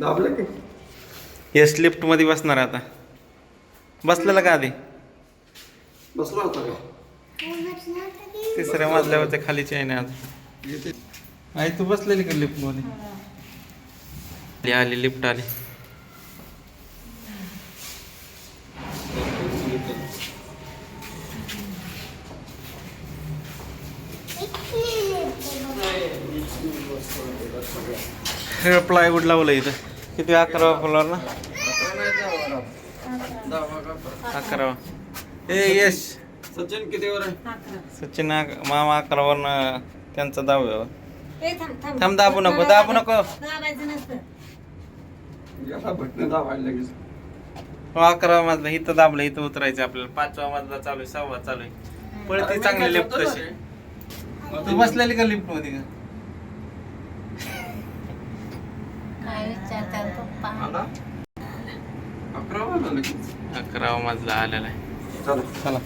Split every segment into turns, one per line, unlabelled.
दाबलं की?
येस लिफ्टमध्ये बसणार आहे आता. बसलेला का आधी?
बसला होता का?
तिसऱ्या मजल्यावरच्या खालीची आहे ना आज
येते.
आई तू बसलेली का लिफ्टमध्ये? आली आली लिफ्ट आली. हे प्लायवूड लावलं इथं. किती अकरावा फ्लोअर ना अकरावा ए यश.
सचिन किती वर आहे?
सचिन मामा अकरावरनं त्यांचा दहाव्यावर
थांब, थांब.
थांब, दाबू नको, दाबू नको. हो, अकरावा मजला इथं दाबलं इथं उतरायचं आपल्याला. पाचवा मजला चालू आहे सहावा चालू आहे. पळते चांगली लिफ्ट तशी तू बसलेली का लिफ्टमध्ये? का
काय विचारतात पप्पा
अकरावा मजला आलेला आहे.
चला.
चला.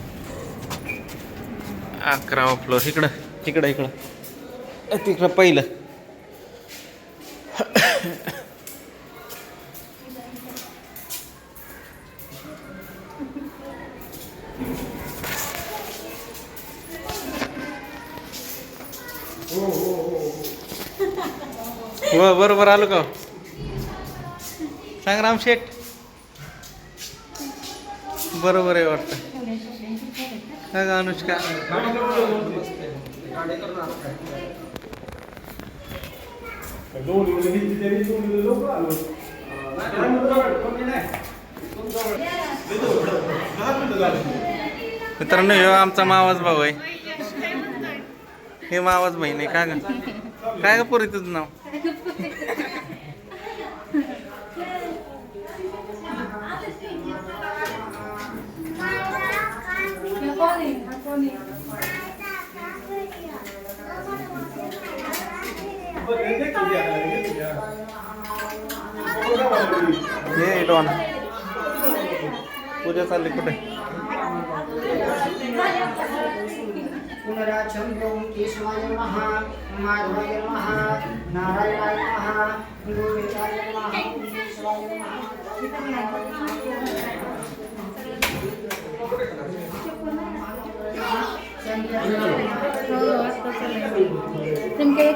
अकरावा फ्लोअर इकडं. इकडं इकडं. तिकडं पहिलं. हो बरोबर आलो का? सांग राम शेठ. बरोबर आहे वाटतं. काय अनुष्का. मित्रांनो ह्यो आमचा मावाज भाऊ आहे. हे मावाज बहीण आहे काय ग? काय ग पुरी तुझं नाव? हे डॉन पूजा चालली कुठे?
पुनराक्षं ओम केशवाय नमः माधवाय नमः नारायणाय नमः गोविंदाय नमः नमः
तुमच्या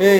ए